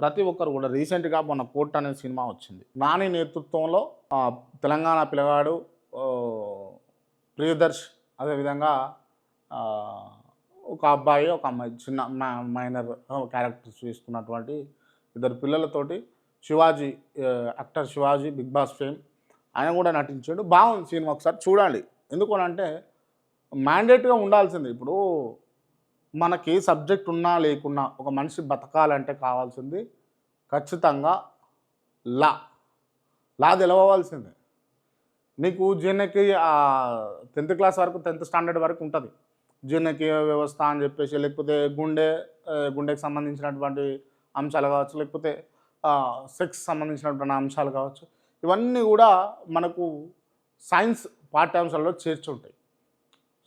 ప్రతి ఒక్కరు కూడా రీసెంట్గా మొన్న కోర్ట్ అనే సినిమా వచ్చింది. నాని నేతృత్వంలో తెలంగాణ పిల్లగాడు ప్రియదర్శ్ అదేవిధంగా ఒక అబ్బాయి ఒక అమ్మాయి చిన్న మైనర్ క్యారెక్టర్స్ వేసుకున్నటువంటి ఇద్దరు పిల్లలతోటి Shivaji actor Shivaji Bigg Boss fame ఆయన కూడా నటించాడు. బాగుంది సినిమా ఒకసారి చూడాలి. ఎందుకు అంటే మ్యాండేట్గా ఉండాల్సింది. ఇప్పుడు మనకి సబ్జెక్ట్ ఉన్నా లేకున్నా ఒక మనిషి బతకాలంటే కావాల్సింది ఖచ్చితంగా లా. లా తెలవాల్సిందే నీకు జీర్ణకి టెన్త్ క్లాస్ వరకు టెన్త్ స్టాండర్డ్ వరకు ఉంటుంది. జీర్ణకి వ్యవస్థ అని చెప్పేసి లేకపోతే గుండె గుండెకి సంబంధించినటువంటి అంశాలు కావచ్చు లేకపోతే సెక్స్ సంబంధించినటువంటి అంశాలు కావచ్చు ఇవన్నీ కూడా మనకు సైన్స్ పాఠ్యాంశాల్లో చేర్చుంటాయి.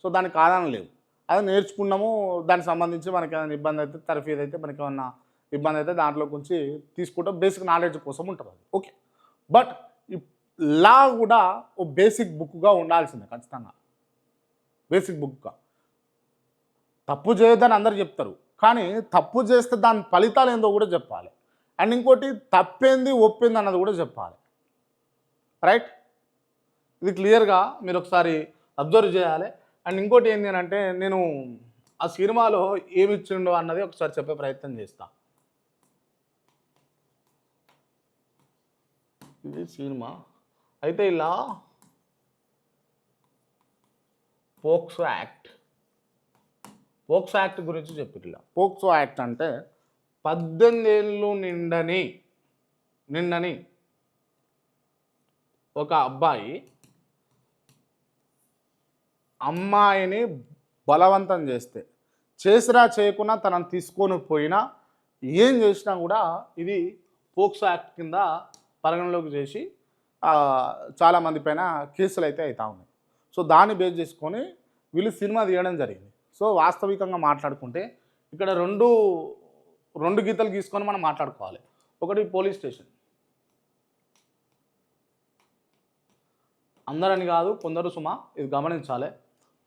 సో దానికి ఆధారం లేదు అది నేర్చుకున్నాము. దానికి సంబంధించి మనకి ఏమైనా ఇబ్బంది అయితే తరఫీదు అయితే మనకి ఏమన్నా ఇబ్బంది అయితే దాంట్లో గురించి తీసుకుంటాం. బేసిక్ నాలెడ్జ్ కోసం ఉంటుంది అది. ఓకే. బట్ లా కూడా ఓ బేసిక్ బుక్గా ఉండాల్సిందే ఖచ్చితంగా. బేసిక్ బుక్గా. తప్పు చేయొద్దని అందరు చెప్తారు. కానీ తప్పు చేస్తే దాని ఫలితాలు ఏందో కూడా చెప్పాలి. అండ్ ఇంకోటి తప్పేంది ఒప్పింది అన్నది కూడా చెప్పాలి. రైట్? ఇది క్లియర్గా మీరు ఒకసారి అబ్జర్వ్ చేయాలి. అండ్ ఇంకోటి ఏంటి అని అంటే నేను ఆ సినిమాలో ఏమి ఇచ్చిండో అన్నది ఒకసారి చెప్పే ప్రయత్నం చేస్తా. ఇది సినిమా. అయితే ఇలా పోక్సో యాక్ట్. పోక్సో యాక్ట్ గురించి చెప్పిట్లా పోక్సో యాక్ట్ అంటే పద్దెనిమిది ఏళ్ళు నిండని నిండని ఒక అబ్బాయి అమ్మాయిని బలవంతం చేస్తే చేసినా చేయకుండా తనని తీసుకొని పోయినా ఏం చేసినా కూడా ఇది పోక్సో యాక్ట్ కింద పరిగణలోకి చేసి చాలామంది పైన కేసులు అయితే అవుతూ ఉన్నాయి. సో దాన్ని బేస్ చేసుకొని వీళ్ళు సినిమా తీయడం జరిగింది. సో వాస్తవికంగా మాట్లాడుకుంటే ఇక్కడ రెండు రెండు గీతలు గీసుకొని మనం మాట్లాడుకోవాలి. ఒకటి పోలీస్ స్టేషన్. అందరని కాదు కొందరు సుమా ఇది గమనించాలి.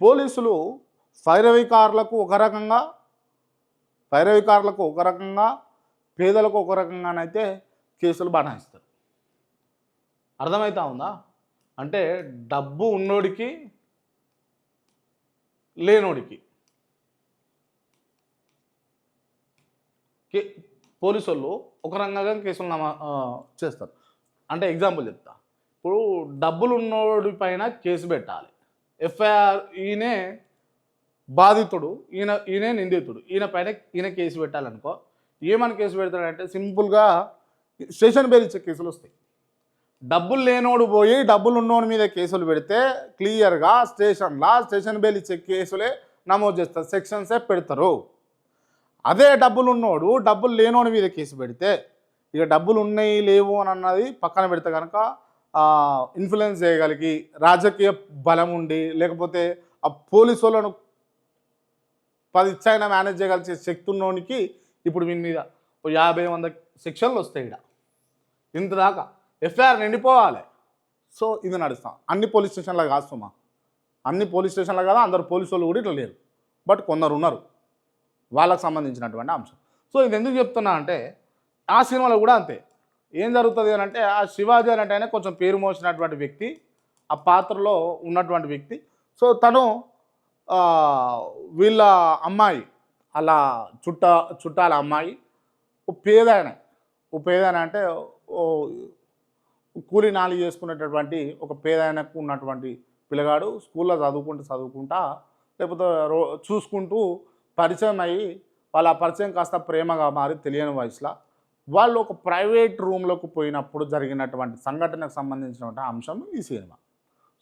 పోలీసులు ఫైరవికారులకు ఒక రకంగా ఫైరవికారులకు ఒక రకంగా పేదలకు ఒక రకంగానైతే కేసులు బనాయిస్తారు. అర్థమవుతా ఉందా? అంటే డబ్బు ఉన్నోడికి లేనోడికి. కే పోలీసు వాళ్ళు ఒక రంగంగా కేసులు నమా చేస్తారు. అంటే ఎగ్జాంపుల్ చెప్తా. ఇప్పుడు డబ్బులు ఉన్నోడి పైన కేసు పెట్టాలి. ఎఫ్ఐఆర్ ఈయనే బాధితుడు ఈయన ఈయనే నిందితుడు. ఈయన పైన ఈయన కేసు పెట్టాలనుకో ఏమని కేసు పెడతాడంటే సింపుల్గా స్టేషన్ పేరు ఇచ్చే కేసులు వస్తాయి. డబ్బులు లేనోడు పోయి డబ్బులు ఉన్నోడి మీద కేసులు పెడితే క్లియర్గా స్టేషన్లా స్టేషన్ బెయిల్ ఇచ్చే కేసులే నమోదు చేస్తారు సెక్షన్సే పెడతారు. అదే డబ్బులు ఉన్నోడు డబ్బులు లేనోడి మీద కేసు పెడితే ఇక డబ్బులు ఉన్నాయి లేవు అని అన్నది పక్కన పెడితే కనుక ఇన్ఫ్లుయెన్స్ చేయగలిగి రాజకీయ బలం ఉండి లేకపోతే ఆ పోలీసు వాళ్ళను పది ఇచ్చైనా మేనేజ్ చేయగలిగే శక్తి ఉన్నోనికి ఇప్పుడు వీని మీద ఓ యాభై వంద సెక్షన్లు వస్తాయి ఇక్కడ ఇంత దాకా. ఎఫ్ఐఆర్ నిండిపోవాలి. సో ఇది నడుస్తాం. అన్ని పోలీస్ స్టేషన్లో కాదు సుమా. అన్ని పోలీస్ స్టేషన్లో కాదు అందరు పోలీసు వాళ్ళు కూడా ఇట్లా లేరు. బట్ కొందరు ఉన్నారు. వాళ్ళకు సంబంధించినటువంటి అంశం. సో ఇది ఎందుకు చెప్తున్నా అంటే ఆ సినిమాలో కూడా అంతే. ఏం జరుగుతుంది అని అంటే ఆ శివాజీ అని అంటే కొంచెం పేరు మోసినటువంటి వ్యక్తి ఆ పాత్రలో ఉన్నటువంటి వ్యక్తి. సో తను వీళ్ళ అమ్మాయి అలా చుట్ట చుట్టాల అమ్మాయి ఓ పేదాయన ఓ పేదాయన అంటే ఓ కూలి నాలి చేసుకునేటటువంటి ఒక పేదాయనకు ఉన్నటువంటి పిల్లగాడు స్కూల్లో చదువుకుంటూ చదువుకుంటా లేకపోతే రో చూసుకుంటూ పరిచయం అయ్యి వాళ్ళ పరిచయం కాస్త ప్రేమగా మారి తెలియని వయసులో వాళ్ళు ఒక ప్రైవేట్ రూమ్లోకి పోయినప్పుడు జరిగినటువంటి సంఘటనకు సంబంధించినటువంటి అంశం ఈ సినిమా.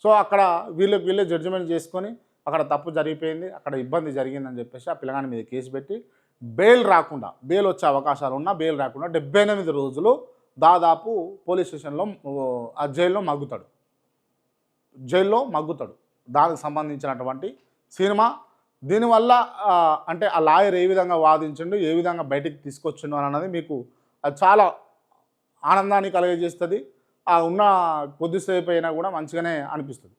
సో అక్కడ వీళ్ళకి వీళ్ళే జడ్జిమెంట్ చేసుకొని అక్కడ తప్పు జరిగిపోయింది అక్కడ ఇబ్బంది జరిగిందని చెప్పేసి ఆ పిల్లగాని మీద కేసు పెట్టి బెయిల్ రాకుండా బెయిల్ వచ్చే అవకాశాలు ఉన్నా బెయిల్ రాకుండా డెబ్బై ఎనిమిది రోజులు దాదాపు పోలీస్ స్టేషన్లో ఆ జైల్లో మగ్గుతాడు. జైల్లో మగ్గుతాడు. దానికి సంబంధించినటువంటి సినిమా. దీనివల్ల అంటే ఆ లాయర్ ఏ విధంగా వాదించిండు ఏ విధంగా బయటికి తీసుకొచ్చిండు అన్నది మీకు అది చాలా ఆనందాన్ని కలుగజేస్తుంది. ఆ ఉన్న కొద్దిసేపు అయినా కూడా మంచిగానే అనిపిస్తుంది.